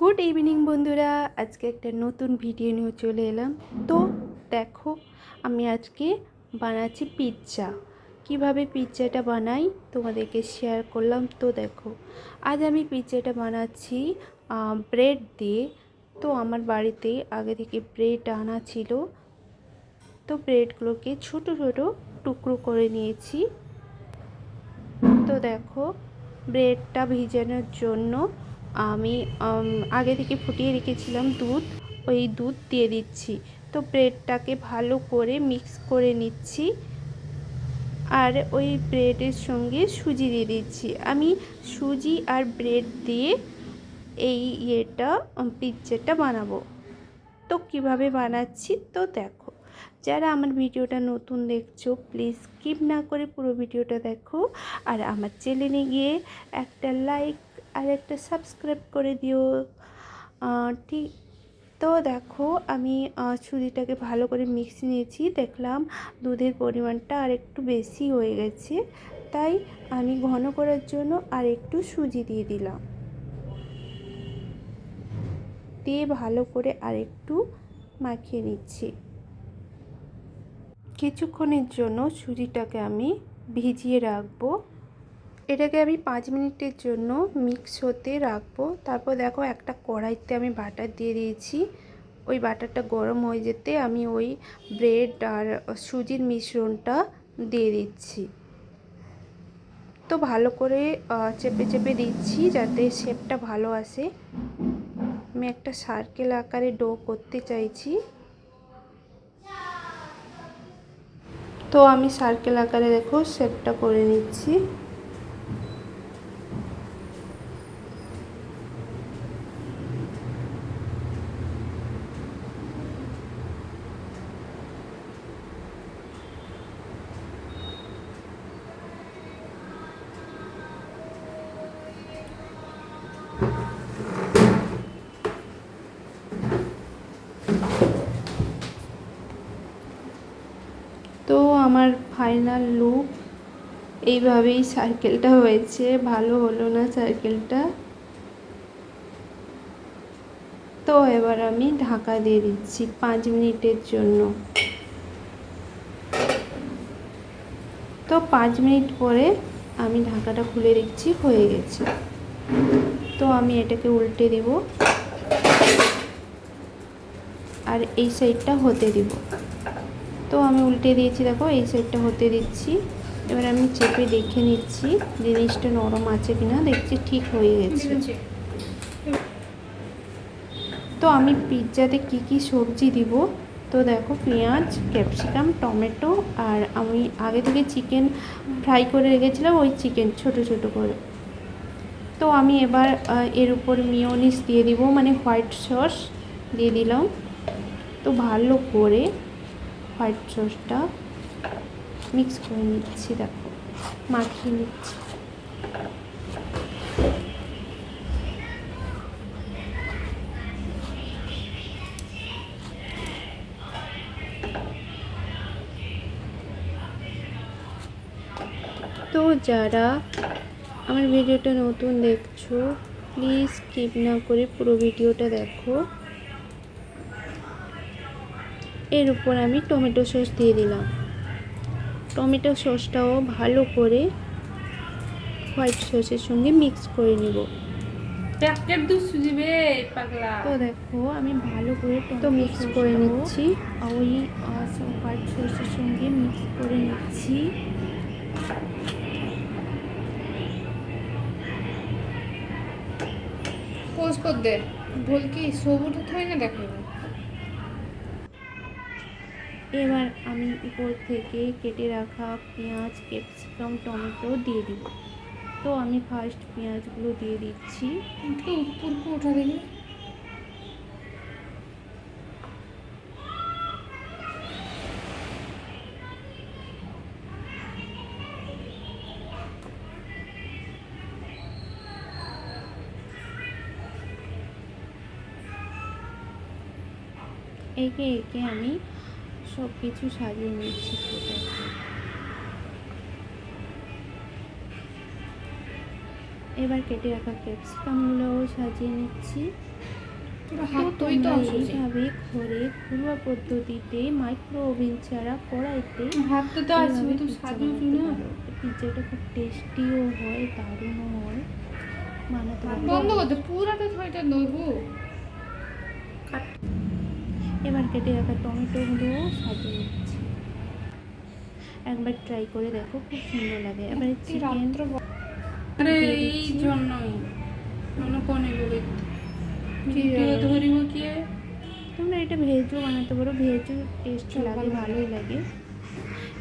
Good evening বন্ধুরা। আজকে একটা নতুন ভিডিও নিয়ে চলে এলাম। তো দেখো, আমি আজকে বানাচ্ছি পিৎজা কীভাবে পিৎজাটা বানাই তোমাদেরকে শেয়ার করলাম। তো দেখো, আজ আমি পিৎজাটা বানাচ্ছি ব্রেড দিয়ে। তো আমার বাড়িতে আগে থেকে ব্রেড আনা ছিল। তো ব্রেডগুলোকে ছোট ছোট টুকরো করে নিয়েছি। তো দেখো ব্রেডটা ভিজানোর জন্য আমি আগে থেকে ফুটিয়ে রেখেছিলাম দুধ। ওই দুধ দিয়ে দিচ্ছি। তো ব্রেডটাকে ভালো করে মিক্স করে নিচ্ছি। আর ওই ব্রেডের সঙ্গে সুজি দিয়ে দিচ্ছি। আমি সুজি আর ব্রেড দিয়ে এই ইয়েটা পিৎজাটা বানাবো। তো কীভাবে বানাচ্ছি তো দেখো। যারা আমার ভিডিওটা নতুন দেখছ, প্লিজ স্কিপ না করে পুরো ভিডিওটা দেখো। আর আমার চ্যানেলে গিয়ে একটা লাইক আর একটা সাবস্ক্রাইব করে দিও। ঠিক, তো দেখো আমি সুজিটাকে ভালো করে মিক্স নিয়েছি। দেখলাম দুধের পরিমাণটা আর একটু বেশি হয়ে গেছে। তাই আমি ঘন করার জন্য আর একটু সুজি দিয়ে দিলাম। দিয়ে ভালো করে আর একটু মাখিয়ে নিচ্ছি। কিছুক্ষণের জন্য সুজিটাকে আমি ভিজিয়ে রাখব। এটাকে আমি পাঁচ মিনিটের জন্য মিক্স হতে রাখব। তারপর দেখো একটা কড়াইতে আমি বাটার দিয়ে দিয়েছি। ওই বাটারটা গরম হয়ে যেতে আমি ওই ব্রেড আর সুজির মিশ্রণটা দিয়ে দিচ্ছি। তো ভালো করে চেপে চেপে দিচ্ছি যাতে শেপটা ভালো আসে। আমি একটা সার্কেল আকারে ডো করতে চাইছি। তো আমি সার্কেল আকারে দেখো শেপটা করে নিচ্ছি। তো আমার ফাইনাল লুক এইভাবেই সার্কেলটা হয়েছে। ভালো হলো না সার্কেলটা তো এবার আমি ঢাকা দিয়ে দিচ্ছি পাঁচ মিনিটের জন্য। তো পাঁচ মিনিট পরে আমি ঢাকাটা খুলে দেখছি হয়ে গেছে। তো আমি এটাকে উল্টে দিব। আর এই সাইডটা হতে দিব। তো আমি উল্টে দিয়েছি দেখো এই সাইডটা হতে দিচ্ছি। এবার আমি চেপে দেখে নিচ্ছি জিনিসটা নরম আছে কিনা দেখছি ঠিক হয়ে গেছে। তো আমি পিৎজাতে কি কি সবজি দিব? তো দেখো পেঁয়াজ ক্যাপসিকাম টমেটো আর আমি আগে থেকে চিকেন ফ্রাই করে রেখেছিলাম ওই চিকেন ছোট ছোট করে। তো আমি এবার এর উপর মিওনিস দিয়ে দিব মানে হোয়াইট সস দিয়ে দিলাম। তো ভালো করে হোয়াইট সসটা মিক্স করে নিচ্ছি, দেখো, মাখিয়ে নিচ্ছি। তো যারা আমার ভিডিওটা নতুন দেখছ প্লিজ স্কিপ না করে পুরো ভিডিওটা দেখো। এর উপর আমি টমেটো সস দিয়ে দিলাম। টমেটো সসটাও ভালো করে হোয়াইট সসের সঙ্গে মিক্স করে নিব। তো দেখো আমি ভালো করে তো মিক্স করে নিচ্ছি। ওই হোয়াইট সসের সঙ্গে মিক্স করে নিচ্ছি। কর দে বল কি সবুজ হয় না দেখো এবার আমি উপর থেকে কেটে রাখা পেঁয়াজ ক্যাপসিকাম টমেটো দিয়ে দিব। তো আমি ফার্স্ট পেঁয়াজগুলো দিয়ে দিচ্ছি। একটু উঠা দেখি একে একে আমি সব কিছু সাজিয়ে নিচ্ছি এবার কেটে রাখা ক্যাপসিকামগুলোও সাজিয়ে নিচ্ছি। হাত এইভাবে ঘরে ঘরোয়া পদ্ধতিতে মাইক্রো ওভেন ছাড়া কড়াইতে হাতটা তো আছে তো পিৎজা না? পারো। পিৎজাটা খুব টেস্টিও হয় দারুণও হয়। বানাতে বন্ধ করতে পুরাটা থইটা নেব। এবার কেটে রাখা টমেটোগুলোও সাজিয়ে নিচ্ছি। একবার ট্রাই করে দেখো খুব সুন্দর লাগে। এবারে চিকেন এই। জন্যই কনে বলে ধরিব কি? তোমরা এটা ভেজও বানাতে পারো ভেজও টেস্ট লাগে ভালোই লাগে।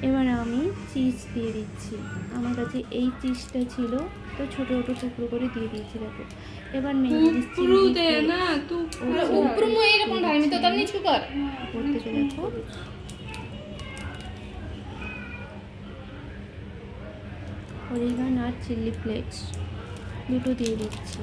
এবার আমি চিজ দিয়ে দিচ্ছি। আমার কাছে এই চিজটা ছিল তো ছোটো ছোটো টুকরো করে দিয়ে দিয়েছি দেখো। এবার মেয়ে দিচ্ছি না তুই উপর মো এরকম ঢালমি তো তার নিচু কর। উপর থেকে দেখো অরিগান আর চিলি ফ্লেক্স। দুটো দিয়ে দিচ্ছি।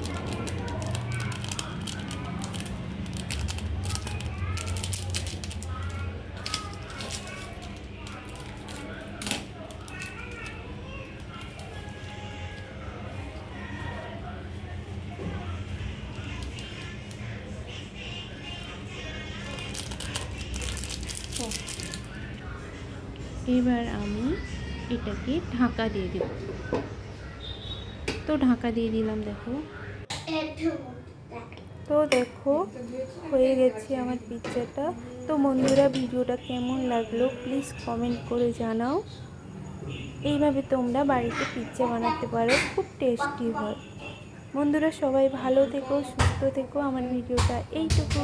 এবার আমি এটাকে ঢাকা দিয়ে দেব। তো ঢাকা দিয়ে দিলাম, দেখো। তো দেখো, হয়ে গেছে আমার পিৎজাটা। তো বন্ধুরা, ভিডিওটা কেমন লাগল প্লিজ কমেন্ট করে জানাও। এইভাবে তোমরা বাড়িতে পিৎজা বানাতে পারো, খুব টেস্টি হয়। বন্ধুরা, সবাই ভালো থেকো, সুস্থ থেকো। আমার ভিডিওটা এইটুকু।